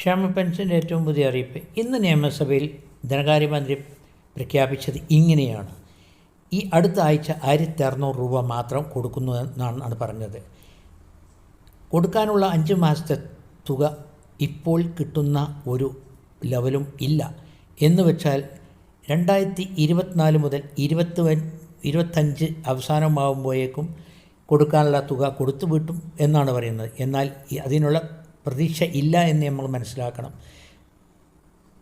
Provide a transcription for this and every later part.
ക്ഷേമ പെൻഷന്റെ ഏറ്റവും പുതിയ അറിയിപ്പ്. ഇന്ന് നിയമസഭയിൽ ധനകാര്യമന്ത്രി പ്രഖ്യാപിച്ചത് ഇങ്ങനെയാണ്. ഈ അടുത്ത ആഴ്ച ആയിരത്തി അറുന്നൂറ് രൂപ മാത്രം കൊടുക്കുന്നു എന്നാണ് പറഞ്ഞത്. കൊടുക്കാനുള്ള അഞ്ച് മാസത്തെ തുക ഇപ്പോൾ കിട്ടുന്ന ഒരു ലെവലും ഇല്ല. എന്ന് വെച്ചാൽ രണ്ടായിരത്തി ഇരുപത്തിനാല് മുതൽ ഇരുപത്തി ഇരുപത്തഞ്ച് അവസാനമാകുമ്പോഴേക്കും കൊടുക്കാനുള്ള തുക കൊടുത്തു വിട്ടും എന്നാണ് പറയുന്നത്. എന്നാൽ അതിനുള്ള പ്രതീക്ഷ ഇല്ല എന്ന് നമ്മൾ മനസ്സിലാക്കണം.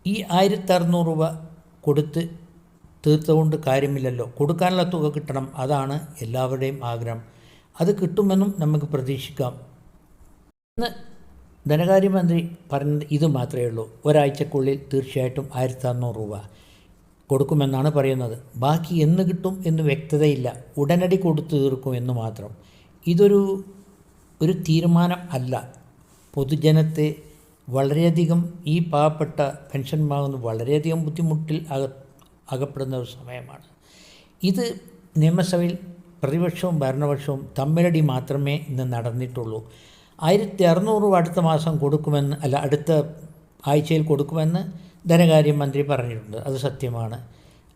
ഈ ആയിരത്തി അറുന്നൂറ് രൂപ കൊടുത്ത് തീർത്തുകൊണ്ട് കാര്യമില്ലല്ലോ. കൊടുക്കാനുള്ള തുക കിട്ടണം. അതാണ് എല്ലാവരുടെയും ആഗ്രഹം. അത് കിട്ടുമെന്നും നമുക്ക് പ്രതീക്ഷിക്കാം. ഇന്ന് ധനകാര്യമന്ത്രി പറഞ്ഞത് ഇത് മാത്രമേ ഉള്ളൂ. ഒരാഴ്ചക്കുള്ളിൽ തീർച്ചയായിട്ടും ആയിരത്തി അറുന്നൂറ് രൂപ കൊടുക്കുമെന്നാണ് പറയുന്നത്. ബാക്കി എന്ന് കിട്ടും എന്ന് വ്യക്തതയില്ല. ഉടനടി കൊടുത്തു തീർക്കും എന്ന് മാത്രം. ഇതൊരു ഒരു തീരുമാനം അല്ല. പൊതുജനത്തെ വളരെയധികം ഈ പാവപ്പെട്ട പെൻഷൻ വാങ്ങുന്ന വളരെയധികം ബുദ്ധിമുട്ടിൽ അക അകപ്പെടുന്ന ഒരു സമയമാണ്. ഇത് നിയമസഭയിൽ പ്രതിപക്ഷവും ഭരണപക്ഷവും തമ്മിലടി മാത്രമേ ഇന്ന് നടന്നിട്ടുള്ളൂ. ആയിരത്തി അറുന്നൂറ് രൂപ അടുത്ത മാസം കൊടുക്കുമെന്ന് അല്ല അടുത്ത ആഴ്ചയിൽ കൊടുക്കുമെന്ന് ധനകാര്യമന്ത്രി പറഞ്ഞിട്ടുണ്ട്. അത് സത്യമാണ്.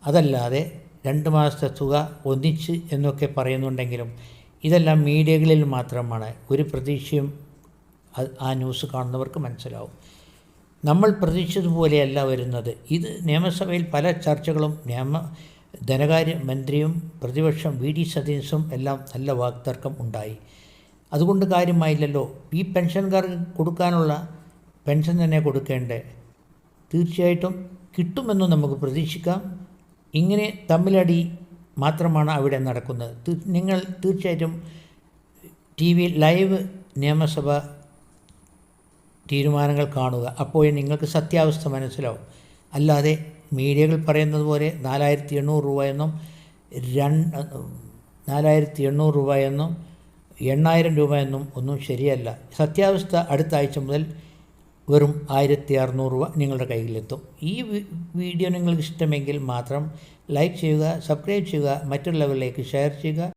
അതല്ലാതെ രണ്ട് മാസത്തെ തുക ഒന്നിച്ച് എന്നൊക്കെ പറയുന്നുണ്ടെങ്കിലും ഇതെല്ലാം മീഡിയകളിൽ മാത്രമാണ്. ഒരു പ്രതീക്ഷയും ആ ന്യൂസ് കാണുന്നവർക്ക് മനസ്സിലാവും. നമ്മൾ പ്രതീക്ഷിച്ചതുപോലെയല്ല വരുന്നത്. ഇത് നിയമസഭയിൽ പല ചർച്ചകളും നിയമ ധനകാര്യ മന്ത്രിയും പ്രതിപക്ഷം വി. ഡി. സതീശും എല്ലാം നല്ല വാക്തർക്കം ഉണ്ടായി. അതുകൊണ്ട് കാര്യമായില്ലല്ലോ. ഈ പെൻഷൻകാർക്ക് കൊടുക്കാനുള്ള പെൻഷൻ തന്നെ കൊടുക്കേണ്ടേ? തീർച്ചയായിട്ടും കിട്ടുമെന്ന് നമുക്ക് പ്രതീക്ഷിക്കാം. ഇങ്ങനെ തമ്മിലടി മാത്രമാണ് അവിടെ നടക്കുന്നത്. നിങ്ങൾ തീർച്ചയായിട്ടും ടി വി ലൈവ് നിയമസഭ തീരുമാനങ്ങൾ കാണുക. അപ്പോഴേ നിങ്ങൾക്ക് സത്യാവസ്ഥ മനസ്സിലാവും. അല്ലാതെ മീഡിയകൾ പറയുന്നത് പോലെ നാലായിരത്തി എണ്ണൂറ് രൂപ എന്നും രണ്ട് നാലായിരത്തി എണ്ണൂറ് രൂപ എന്നും എണ്ണായിരം രൂപ എന്നും ഒന്നും ശരിയല്ല. സത്യാവസ്ഥ അടുത്ത ആഴ്ച മുതൽ വെറും ആയിരത്തി അറുന്നൂറ് രൂപ നിങ്ങളുടെ കയ്യിലെത്തും. ഈ വീഡിയോ നിങ്ങൾക്ക് ഇഷ്ടമെങ്കിൽ മാത്രം ലൈക്ക് ചെയ്യുക സബ്സ്ക്രൈബ് ചെയ്യുക മറ്റുള്ളവരിലേക്ക് ഷെയർ ചെയ്യുക.